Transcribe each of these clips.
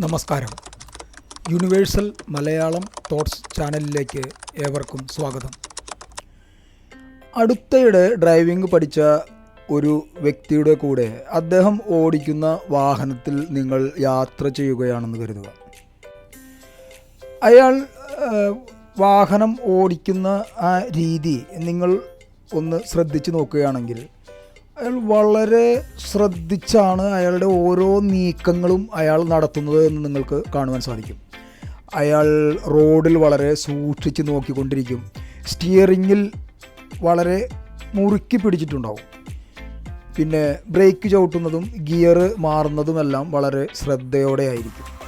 നമസ്കാരം. Universal Malayalam thoughts ചാനലിലേക്ക് ഏവർക്കും സ്വാഗതം. അടുത്തയിടെ ഡ്രൈവിംഗ് പഠിച്ച ഒരു വ്യക്തിയുടെ കൂടെ അദ്ദേഹം ഓടിക്കുന്ന വാഹനത്തിൽ നിങ്ങൾ യാത്ര ചെയ്യുകയാണെന്ന് കരുതുക. അയാൾ വാഹനം ഓടിക്കുന്ന ആ രീതി നിങ്ങൾ ഒന്ന് ശ്രദ്ധിച്ചു നോക്കുകയാണെങ്കിൽ അയാൾ വളരെ ശ്രദ്ധിച്ചാണ് അയാളുടെ ഓരോ നീക്കങ്ങളും അയാൾ നടത്തുന്നത് എന്ന് നിങ്ങൾക്ക് കാണുവാൻ സാധിക്കും. അയാൾ റോഡിൽ വളരെ സൂക്ഷിച്ച് നോക്കിക്കൊണ്ടിരിക്കും. സ്റ്റിയറിങ്ങിൽ വളരെ മുറുക്കി പിടിച്ചിട്ടുണ്ടാവും. പിന്നെ ബ്രേക്ക് ചവിട്ടുന്നതും ഗിയർ മാറുന്നതുമെല്ലാം വളരെ ശ്രദ്ധയോടെ ആയിരിക്കും.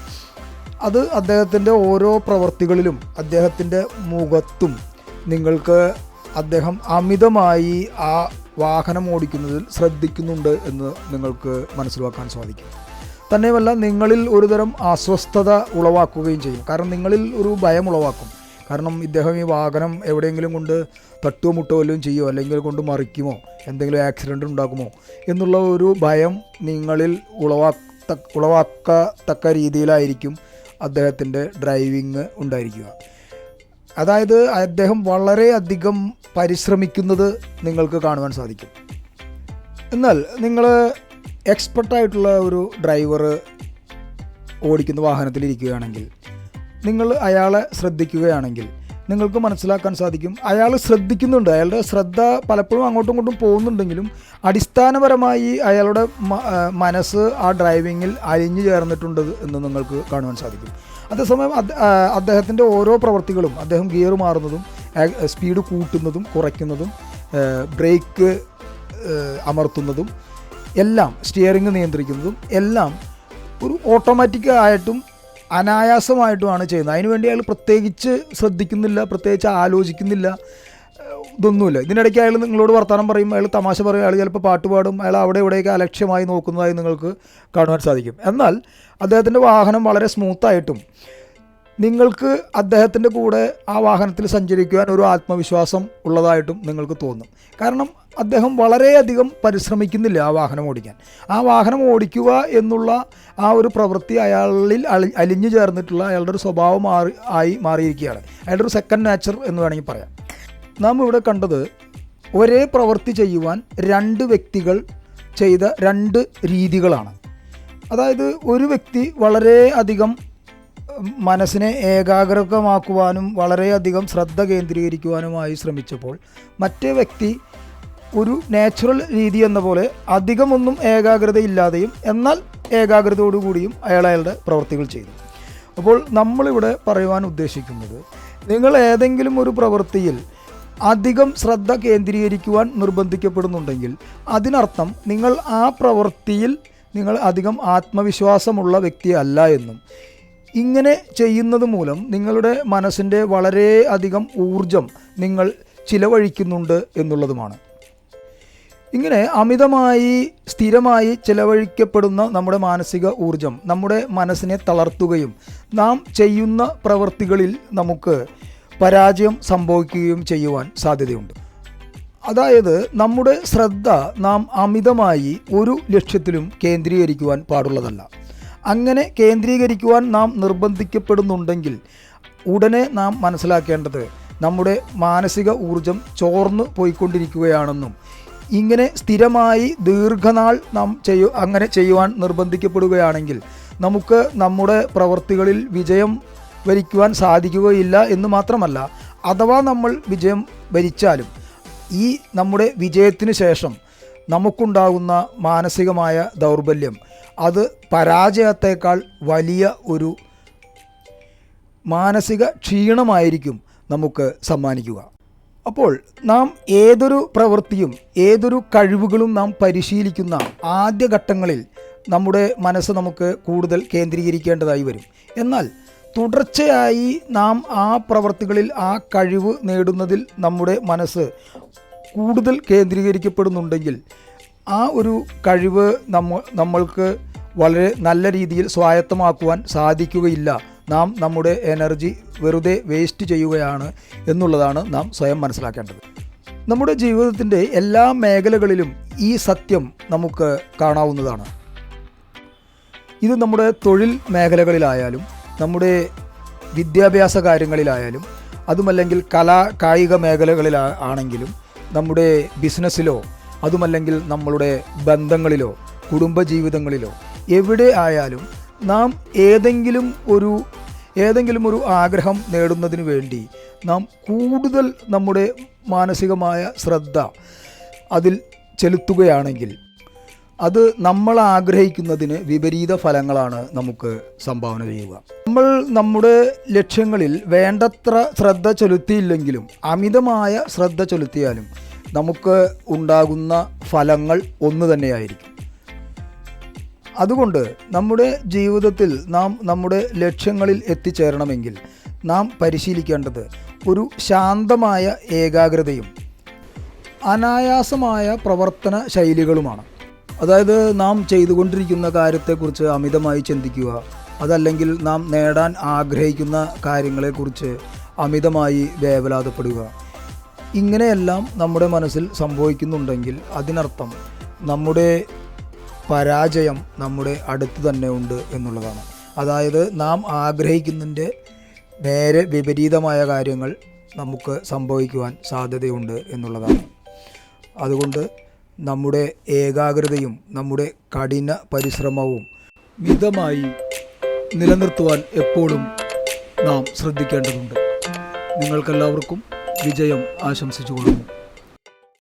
അത് അദ്ദേഹത്തിന്റെ ഓരോ പ്രവർത്തികളിലും അദ്ദേഹത്തിന്റെ മുഖത്തും നിങ്ങൾക്ക് അദ്ദേഹം അമിതമായി ആ വാഹനം ഓടിക്കുന്നതിൽ ശ്രദ്ധിക്കുന്നുണ്ട് എന്ന് നിങ്ങൾക്ക് മനസ്സിലാക്കാൻ സാധിക്കും. തന്നെയുമല്ല നിങ്ങളിൽ ഒരുതരം അസ്വസ്ഥത ഉളവാക്കുകയും ചെയ്യും. കാരണം നിങ്ങളിൽ ഒരു ഭയം ഉളവാക്കും. കാരണം ഇദ്ദേഹം ഈ വാഹനം എവിടെയെങ്കിലും കൊണ്ട് തട്ടുമോ മുട്ടോ വല്ലതും ചെയ്യുമോ? അല്ലെങ്കിൽ കൊണ്ട് മറിക്കുമോ? എന്തെങ്കിലും ആക്സിഡന്റ് ഉണ്ടാക്കുമോ? എന്നുള്ള ഒരു ഭയം നിങ്ങളിൽ ഉളവാക്ക ഉളവാക്കത്തക്ക രീതിയിലായിരിക്കും അദ്ദേഹത്തിന്റെ ഡ്രൈവിങ് ഉണ്ടായിരിക്കുക. അതായത് അദ്ദേഹം വളരെയധികം പരിശ്രമിക്കുന്നത് നിങ്ങൾക്ക് കാണുവാൻ സാധിക്കും. എന്നാൽ നിങ്ങൾ എക്സ്പെർട്ടായിട്ടുള്ള ഒരു ഡ്രൈവർ ഓടിക്കുന്ന വാഹനത്തിലിരിക്കുകയാണെങ്കിൽ നിങ്ങൾ അയാളെ ശ്രദ്ധിക്കുകയാണെങ്കിൽ നിങ്ങൾക്ക് മനസ്സിലാക്കാൻ സാധിക്കും. അയാൾ ശ്രദ്ധിക്കുന്നുണ്ട്. അയാളുടെ ശ്രദ്ധ പലപ്പോഴും അങ്ങോട്ടും ഇങ്ങോട്ടും പോകുന്നുണ്ടെങ്കിലും അടിസ്ഥാനപരമായി അയാളുടെ മനസ്സ് ആ ഡ്രൈവിങ്ങിൽ അലിഞ്ഞു ചേർന്നിട്ടുണ്ട് എന്ന് നിങ്ങൾക്ക് കാണുവാൻ സാധിക്കും. അതേസമയം അദ്- അദ്ദേഹത്തിന്റെ ഓരോ പ്രവൃത്തികളും അദ്ദേഹം ഗിയർ മാറുന്നതും സ്പീഡ് കൂട്ടുന്നതും കുറയ്ക്കുന്നതും ബ്രേക്ക് അമർത്തുന്നതും എല്ലാം സ്റ്റിയറിംഗ് നിയന്ത്രിക്കുന്നതും എല്ലാം ഒരു ഓട്ടോമാറ്റിക് ആയിട്ടും അനായാസമായിട്ടുമാണ് ചെയ്യുന്നത്. അതിനുവേണ്ടി അയാൾ പ്രത്യേകിച്ച് ശ്രദ്ധിക്കുന്നില്ല പ്രത്യേകിച്ച് ആലോചിക്കുന്നില്ല. ഇതൊന്നുമില്ല. ഇതിനിടയ്ക്ക് അയാൾ നിങ്ങളോട് വർത്തമാനം പറയും അയാൾ തമാശ പറയും അയാൾ ചിലപ്പോൾ പാട്ട് പാടും അയാൾ അവിടെ ഇവിടെയൊക്കെ അലക്ഷ്യമായി നോക്കുന്നതായി നിങ്ങൾക്ക് കാണുവാൻ സാധിക്കും. എന്നാൽ അദ്ദേഹത്തിന്റെ വാഹനം വളരെ സ്മൂത്തായിട്ടും നിങ്ങൾക്ക് അദ്ദേഹത്തിന്റെ കൂടെ ആ വാഹനത്തിൽ സഞ്ചരിക്കുവാൻ ഒരു ആത്മവിശ്വാസം ഉള്ളതായിട്ടും നിങ്ങൾക്ക് തോന്നും. കാരണം അദ്ദേഹം വളരെയധികം പരിശ്രമിക്കുന്നില്ല ആ വാഹനം ഓടിക്കാൻ. ആ വാഹനം ഓടിക്കുക എന്നുള്ള ആ ഒരു പ്രവൃത്തി അയാളിൽ അലിഞ്ഞു ചേർന്നിട്ടുള്ള അയാളുടെ ഒരു സ്വഭാവം മാറി ആയി മാറിയിരിക്കുകയാണ്. അയാളുടെ ഒരു സെക്കൻഡ് നാച്ചർ എന്ന് വേണമെങ്കിൽ പറയാം. നാം ഇവിടെ കണ്ടത് ഒരേ പ്രവൃത്തി ചെയ്യുവാൻ രണ്ട് വ്യക്തികൾ ചെയ്ത രണ്ട് രീതികളാണ്. അതായത് ഒരു വ്യക്തി വളരെ അധികം മനസ്സിനെ ഏകാഗ്രമാക്കുവാനും വളരെയധികം ശ്രദ്ധ കേന്ദ്രീകരിക്കുവാനുമായി ശ്രമിച്ചപ്പോൾ മറ്റേ വ്യക്തി ഒരു നാച്ചുറൽ രീതി എന്ന പോലെ അധികമൊന്നും ഏകാഗ്രതയില്ലാതെയും എന്നാൽ ഏകാഗ്രതയോടുകൂടിയും അയാൾ അയാളുടെ പ്രവൃത്തികൾ ചെയ്തു. അപ്പോൾ നമ്മളിവിടെ പറയുവാൻ ഉദ്ദേശിക്കുന്നത് നിങ്ങൾ ഏതെങ്കിലും ഒരു പ്രവൃത്തിയിൽ അധികം ശ്രദ്ധ കേന്ദ്രീകരിക്കുവാൻ നിർബന്ധിക്കപ്പെടുന്നുണ്ടെങ്കിൽ അതിനർത്ഥം നിങ്ങൾ ആ പ്രവൃത്തിയിൽ നിങ്ങൾ അധികം ആത്മവിശ്വാസമുള്ള വ്യക്തിയല്ല എന്നും. ഇങ്ങനെ ചെയ്യുന്നത് മൂലം നിങ്ങളുടെ മനസ്സിന്റെ വളരെ അധികം ഊർജം നിങ്ങൾ ചിലവഴിക്കുന്നുണ്ട് എന്നുള്ളതുമാണ്. ഇങ്ങനെ അമിതമായി സ്ഥിരമായി ചിലവഴിക്കപ്പെടുന്ന നമ്മുടെ മാനസിക ഊർജം നമ്മുടെ മനസ്സിനെ തളർത്തുകയും നാം ചെയ്യുന്ന പ്രവൃത്തികളിൽ നമുക്ക് പരാജയം സംഭവിക്കുകയും ചെയ്യുവാൻ സാധ്യതയുണ്ട്. അതായത് നമ്മുടെ ശ്രദ്ധ നാം അമിതമായി ഒരു ലക്ഷ്യത്തിലും കേന്ദ്രീകരിക്കുവാൻ പാടുള്ളതല്ല. അങ്ങനെ കേന്ദ്രീകരിക്കുവാൻ നാം നിർബന്ധിക്കപ്പെടുന്നുണ്ടെങ്കിൽ ഉടനെ നാം മനസ്സിലാക്കേണ്ടത് നമ്മുടെ മാനസിക ഊർജം ചോർന്നു പോയിക്കൊണ്ടിരിക്കുകയാണെന്നും ഇങ്ങനെ സ്ഥിരമായി ദീർഘനാൾ നാം ചെയ്യൂ അങ്ങനെ ചെയ്യുവാൻ നിർബന്ധിക്കപ്പെടുകയാണെങ്കിൽ നമുക്ക് നമ്മുടെ പ്രവർത്തികളിൽ വിജയം വരിക്കുവാൻ സാധിക്കുകയില്ല എന്ന് മാത്രമല്ല അഥവാ നമ്മൾ വിജയം വരിച്ചാലും ഈ നമ്മുടെ വിജയത്തിന് ശേഷം നമുക്കുണ്ടാകുന്ന മാനസികമായ ദൗർബല്യം അത് പരാജയത്തേക്കാൾ വലിയ ഒരു മാനസിക ക്ഷീണമായിരിക്കും നമുക്ക് സമ്മാനിക്കുക. അപ്പോൾ നാം ഏതൊരു പ്രവൃത്തിയും ഏതൊരു കഴിവുകളും നാം പരിശീലിക്കുന്ന ആദ്യഘട്ടങ്ങളിൽ നമ്മുടെ മനസ്സ് നമുക്ക് കൂടുതൽ കേന്ദ്രീകരിക്കേണ്ടതായി വരും. എന്നാൽ തുടർച്ചയായി നാം ആ പ്രവർത്തികളിൽ ആ കഴിവ് നേടുന്നതിൽ നമ്മുടെ മനസ്സ് കൂടുതൽ കേന്ദ്രീകരിക്കപ്പെടുന്നുണ്ടെങ്കിൽ ആ ഒരു കഴിവ് നമ്മ നമ്മൾക്ക് വളരെ നല്ല രീതിയിൽ സ്വായത്തമാക്കുവാൻ സാധിക്കുകയില്ല. നാം നമ്മുടെ എനർജി വെറുതെ വേസ്റ്റ് ചെയ്യുകയാണ് എന്നുള്ളതാണ് നാം സ്വയം മനസ്സിലാക്കേണ്ടത്. നമ്മുടെ ജീവിതത്തിന്റെ എല്ലാ മേഖലകളിലും ഈ സത്യം നമുക്ക് കാണാവുന്നതാണ്. ഇത് നമ്മുടെ തൊഴിൽ മേഖലകളിലായാലും നമ്മുടെ വിദ്യാഭ്യാസ കാര്യങ്ങളിലായാലും അതുമല്ലെങ്കിൽ കലാ കായിക മേഖലകളിൽ ആണെങ്കിലും നമ്മുടെ ബിസിനസ്സിലോ അതുമല്ലെങ്കിൽ നമ്മളുടെ ബന്ധങ്ങളിലോ കുടുംബജീവിതങ്ങളിലോ എവിടെ ആയാലും നാം ഏതെങ്കിലും ഒരു ഏതെങ്കിലും ഒരു ആഗ്രഹം നേടുന്നതിന് വേണ്ടി നാം കൂടുതൽ നമ്മുടെ മാനസികമായ ശ്രദ്ധ അതിൽ ചെലുത്തുകയാണെങ്കിൽ അത് നമ്മൾ ആഗ്രഹിക്കുന്നതിന് വിപരീത ഫലങ്ങളാണ് നമുക്ക് സംഭാവന ചെയ്യുക. നമ്മൾ നമ്മുടെ ലക്ഷ്യങ്ങളിൽ വേണ്ടത്ര ശ്രദ്ധ ചെലുത്തിയില്ലെങ്കിലും അമിതമായ ശ്രദ്ധ ചെലുത്തിയാലും നമുക്ക് ഉണ്ടാകുന്ന ഫലങ്ങൾ ഒന്ന് തന്നെയായിരിക്കും. അതുകൊണ്ട് നമ്മുടെ ജീവിതത്തിൽ നാം നമ്മുടെ ലക്ഷ്യങ്ങളിൽ എത്തിച്ചേരണമെങ്കിൽ നാം പരിശീലിക്കേണ്ടത് ഒരു ശാന്തമായ ഏകാഗ്രതയും അനായാസമായ പ്രവർത്തന ശൈലികളുമാണ്. അതായത് നാം ചെയ്തുകൊണ്ടിരിക്കുന്ന കാര്യത്തെക്കുറിച്ച് അമിതമായി ചിന്തിക്കുക അതല്ലെങ്കിൽ നാം നേടാൻ ആഗ്രഹിക്കുന്ന കാര്യങ്ങളെക്കുറിച്ച് അമിതമായി വേവലാതപ്പെടുക. ഇങ്ങനെയെല്ലാം നമ്മുടെ മനസ്സിൽ സംഭവിക്കുന്നുണ്ടെങ്കിൽ അതിനർത്ഥം നമ്മുടെ പരാജയം നമ്മുടെ അടുത്ത് തന്നെ ഉണ്ട് എന്നുള്ളതാണ്. അതായത് നാം ആഗ്രഹിക്കുന്നതിന്റെ നേരെ വിപരീതമായ കാര്യങ്ങൾ നമുക്ക് സംഭവിക്കുവാൻ സാധ്യതയുണ്ട് എന്നുള്ളതാണ്. അതുകൊണ്ട് നമ്മുടെ ഏകാഗ്രതയും നമ്മുടെ കഠിന പരിശ്രമവും മിതമായി നിലനിർത്തുവാൻ എപ്പോഴും നാം ശ്രദ്ധിക്കേണ്ടതുണ്ട്. നിങ്ങൾക്കെല്ലാവർക്കും വിജയം ആശംസിച്ചുകൊള്ളുന്നു.